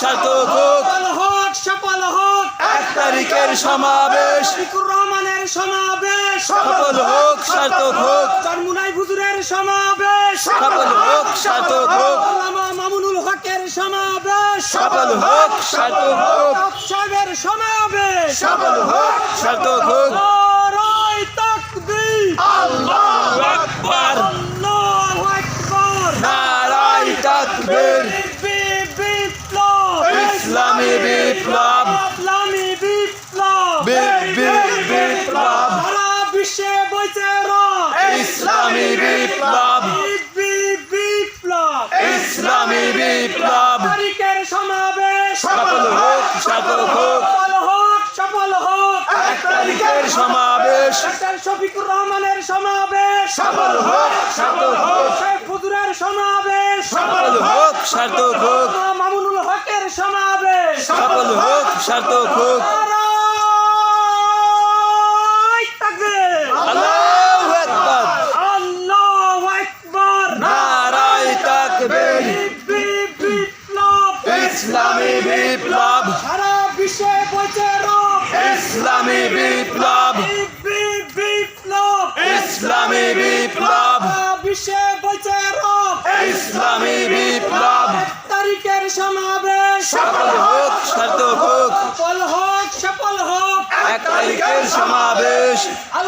সার্থক হোক। সফল হোক সফল হোক। এক তারিখের সমাবেশ। রহমানের সমাবেশ। সফল হোক সার্থক হোক। চরমুনাই হুজুরের সমাবেশ। সফল হোক সার্থক হোক। মামুনুল হকের সমাবেশ। সফল হোক সার্থক হোক। সাহেবের সমাবেশ। সফল হোক সার্থক হোক। তাকবীর বিপ্লব। ইসলামী বিপ্লব। ইসলামী বিপ্লব। বিপ্লব। সারা বিশ্বে বইছে ইসলামী বিপ্লব। বিপ্লব। ইসলামী বিপ্লব। তারিখের সমাবেশ। সফল হোক সফল হোক। সফল হোক এক তারিখের সমাবেশ। শফিকুর রহমানের সমাবেশ। সফল হোক সার্থক হোক। শেখ হুজুরের সমাবেশ। সফল হোক সার্থক হোক। মামুনুল হকের সমাবেশ। সফল হোক সার্থক হোক। ইসলামী বিপ্লব। সারা বিশ্বে বইছে রব। ইসলামী বিপ্লব। বিপ্লব। ইসলামী বিপ্লব। সমাবেশ সফল হোক সার্থক হোক। সফল হোক সফল হোক। এক তারিখের সমাবেশ।